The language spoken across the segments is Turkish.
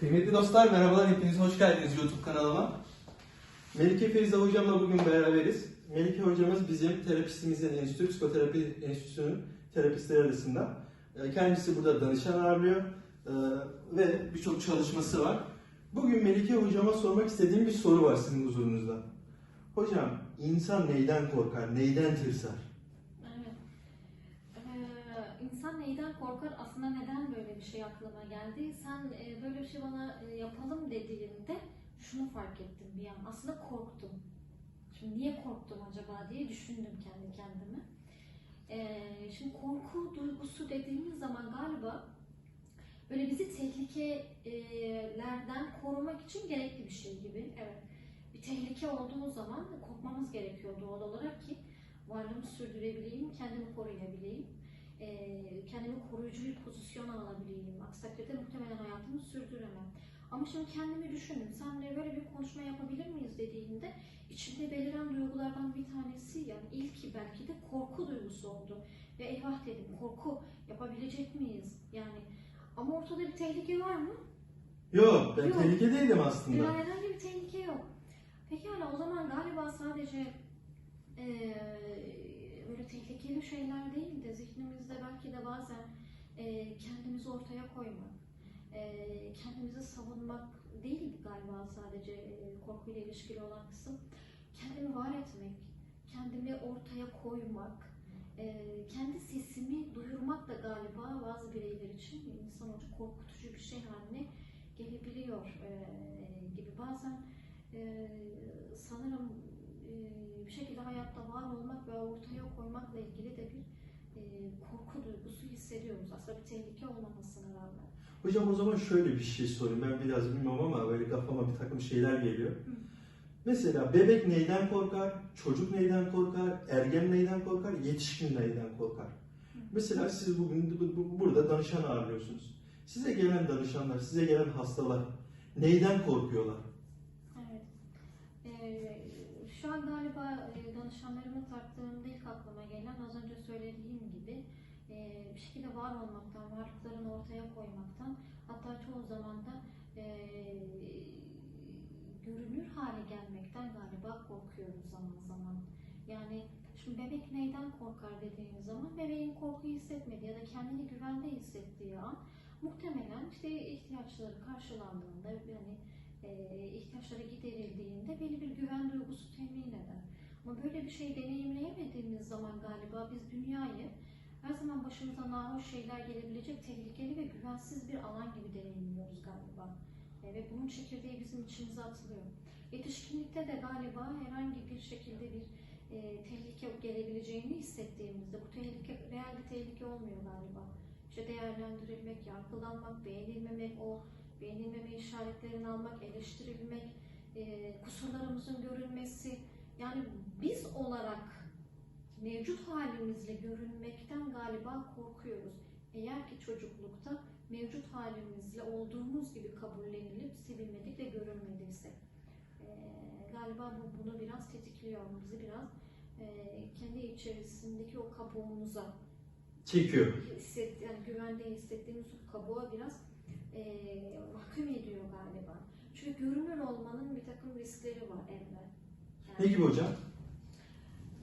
Kıymetli dostlar merhabalar hepiniz hoş geldiniz YouTube kanalıma. Melike Feyza hocamla bugün beraberiz. Melike hocamız bizim terapistimizin enstitü, psikoterapi enstitüsünün terapistleri arasında. Ee, Kendisi burada danışan ağırlıyor ee, ve birçok çalışması var. Bugün Melike hocama sormak istediğim bir soru var sizin huzurunuzda. Hocam insan neyden korkar, neyden tırsar? İnsan neyden korkar? Aslında neden böyle bir şey aklıma geldi? Sen e, böyle bir şey bana e, yapalım dediğinde şunu fark ettim bir an. Aslında korktum. Şimdi niye korktum acaba diye düşündüm kendi kendime. Ee, şimdi korku duygusu dediğimiz zaman galiba böyle bizi tehlikelerden korumak için gerekli bir şey gibi. Evet. Bir tehlike olduğu zaman korkmamız gerekiyor doğal olarak ki varlığımı sürdürebileyim, kendimi koruyabileyim, eee, kendimi koruyucu bir pozisyona alabileyim. Aksi takdirde muhtemelen hayatımı sürdüremem. Ama şimdi kendimi düşündüm. Sen de böyle bir konuşma yapabilir miyiz dediğinde içimde beliren duygulardan bir tanesi yani ilki belki de korku duygusu oldu. Ve eyvah dedim korku yapabilecek miyiz? Yani ama ortada bir tehlike var mı? Yok ben Yok. tehlikedeydim aslında. Yani herhangi bir tehlike yok. Peki hala o zaman galiba sadece eee böyle tehlikeli şeyler değil de zihnimizde belki de bazen eee, kendimizi ortaya koymak, eee, kendimizi savunmak değil galiba sadece eee, korkuyla ilişkili olan kısım. Kendimi var etmek, kendimi ortaya koymak, eee, kendi sesimi duyurmak da galiba bazı bireyler için insan için korkutucu bir şey haline gelebiliyor eee, gibi. Bazen eee, sanırım bir şekilde hayatta var olmak ve ortaya koymakla ilgili de bir korku duygusu hissediyoruz. Aslında bir tehlike olmamasına rağmen. Hocam o zaman şöyle bir şey sorayım. Ben biraz bilmiyorum ama böyle kafama bir takım şeyler geliyor. Mesela bebek neyden korkar? Çocuk neyden korkar? Ergen neyden korkar? Yetişkin neyden korkar? Mesela siz bugün bu- bu- burada danışan ağırlıyorsunuz. Size gelen danışanlar, size gelen hastalar neyden korkuyorlar? Evet. Eee, şu an galiba e, danışanlarımı tarttığımda ilk aklıma gelen az önce söylediğim gibi e, bir şekilde var olmaktan, varlıklarını ortaya koymaktan hatta çoğu zaman da e, görünür hale gelmekten galiba korkuyoruz zaman zaman. Yani şimdi bebek neyden korkar dediğimiz zaman bebeğin korku hissetmediği ya da kendini güvende hissettiği an muhtemelen işte ihtiyaçları karşılandığında yani e, ihtiyaçları giderildiğinde belli bir güven duygusu temin eder. Ama böyle bir şey deneyimleyemediğimiz zaman galiba biz dünyayı her zaman başımıza nahoş şeyler gelebilecek tehlikeli ve güvensiz bir alan gibi deneyimliyoruz galiba. E, ve bunun çekirdeği bizim içimize atılıyor. Yetişkinlikte de galiba herhangi bir şekilde bir e, tehlike gelebileceğini hissettiğimizde bu tehlike real bir tehlike olmuyor galiba. İşte değerlendirilmek, yargılanmak, beğenilmemek, o beğenilmeme işaretlerini almak, eleştirilmek, e, kusurlarımızın görülmesi. Yani biz olarak mevcut halimizle görünmekten galiba korkuyoruz. Eğer ki çocuklukta mevcut halimizle olduğumuz gibi kabullenilip sevilmedik ve görünmediyse. E, galiba bu bunu biraz tetikliyor, bizi biraz e, kendi içerisindeki o kabuğumuza Çekiyor. hisset, yani güvende hissettiğimiz kabuğa biraz eee mahkum ediyor galiba. Çünkü görünür olmanın bir takım riskleri var Emre. Yani, Ne gibi hocam?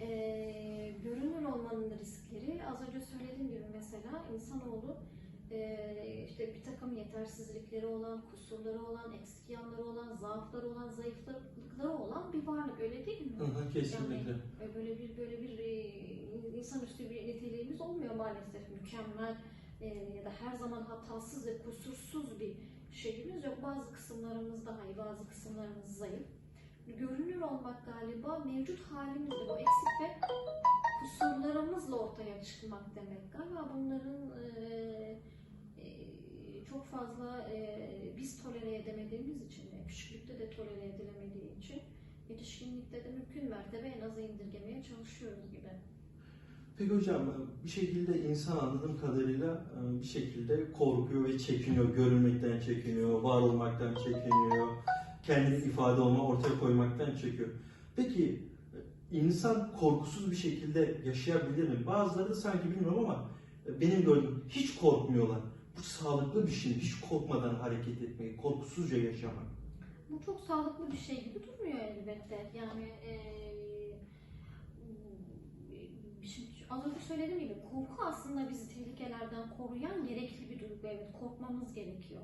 eee, görünür olmanın riskleri az önce söylediğim gibi mesela insanoğlu eee, işte bir takım yetersizlikleri olan, kusurları olan, eksik yanları olan, zaafları olan, zayıflıkları olan bir varlık öyle değil mi? Hı hı, kesinlikle. E, böyle bir böyle bir e, insanüstü bir niteliğimiz olmuyor maalesef mükemmel e, ya da her zaman hatasız ve kusursuz bir şeyimiz yok. Bazı kısımlarımız daha iyi, bazı kısımlarımız zayıf. Görünür olmak galiba mevcut halimizle o eksik ve kusurlarımızla ortaya çıkmak demek. Galiba bunların e, e, çok fazla e, biz tolere edemediğimiz için, e, küçüklükte de tolere edilemediği için yetişkinlikte de mümkün mertebe en aza indirgemeye çalışıyoruz gibi. Peki hocam bir şekilde insan anladığım kadarıyla e, bir şekilde korkuyor ve çekiniyor. Görünmekten çekiniyor, var olmaktan çekiniyor. Kendini ifade olma, ortaya koymaktan çekiyor. Peki e, insan korkusuz bir şekilde yaşayabilir mi? Bazıları sanki bilmiyorum ama e, benim gördüğüm hiç korkmuyorlar. bu sağlıklı bir şey. Hiç korkmadan hareket etmeyi, korkusuzca yaşamak. Bu çok sağlıklı bir şey gibi durmuyor elbette. Yani eee, şimdi az önce söylediğim gibi korku aslında bizi tehlikelerden koruyan gerekli bir duygu. Evet korkmamız gerekiyor.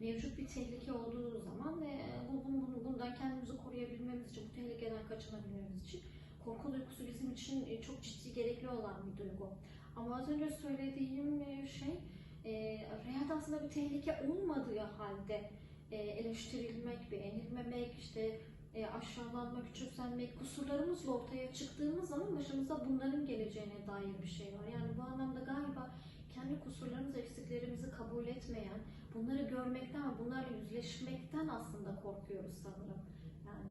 Mevcut bir tehlike olduğu zaman ve bu, bu- bu- bundan kendimizi koruyabilmemiz için, bu tehlikeden kaçınabilmemiz için korku duygusu bizim için e, çok ciddi gerekli olan bir duygu. Ama az önce söylediğim e, şey e, hayat aslında bir tehlike olmadığı halde e, eleştirilmek, beğenilmemek, işte e, aşağılanmak, küçümsenmek, kusurlarımızla ortaya çıktığımız zaman başımıza bunların geleceğine dair bir şey var. Yani bu anlamda galiba kendi kusurlarımızı, eksiklerimizi kabul etmeyen, bunları görmekten ve bunlarla yüzleşmekten aslında korkuyoruz sanırım.